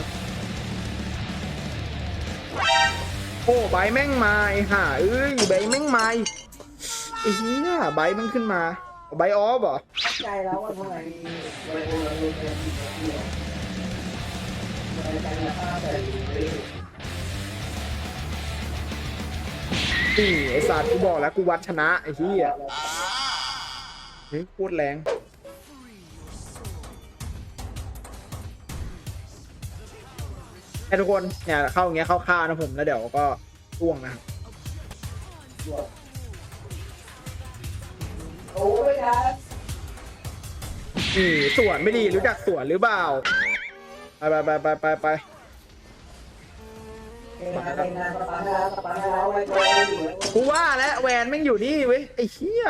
ับโอ้ใบแม่งมาไอ้ห่าเอ้ยใบแม่งมาไอ้เหี้ยใบมันขึ้นมาใบออฟเหรอใจแล้วว่าทำไมไอ้สัตว์กูบอกแล้วกูวัดชนะไอ้เหี้ยเฮ้ยพูดแรง ให้ทุกคนเนี่ยเข้าอย่างเงี้ยเข้าค่านะผมแล้วเดี๋ยวก็ร่วงนะครับโอ้ยนะนี่สวนไม่ดีรู้จักสวนหรือเปล่าไปไปไปไปไปไปเป็นงานเป็นงานสปาร์ตาสปาร์ตาไว้ตัวอยู่กูว่าแล้วแวนแม่งอยู่นี่เว้ยไอ้เหี้ย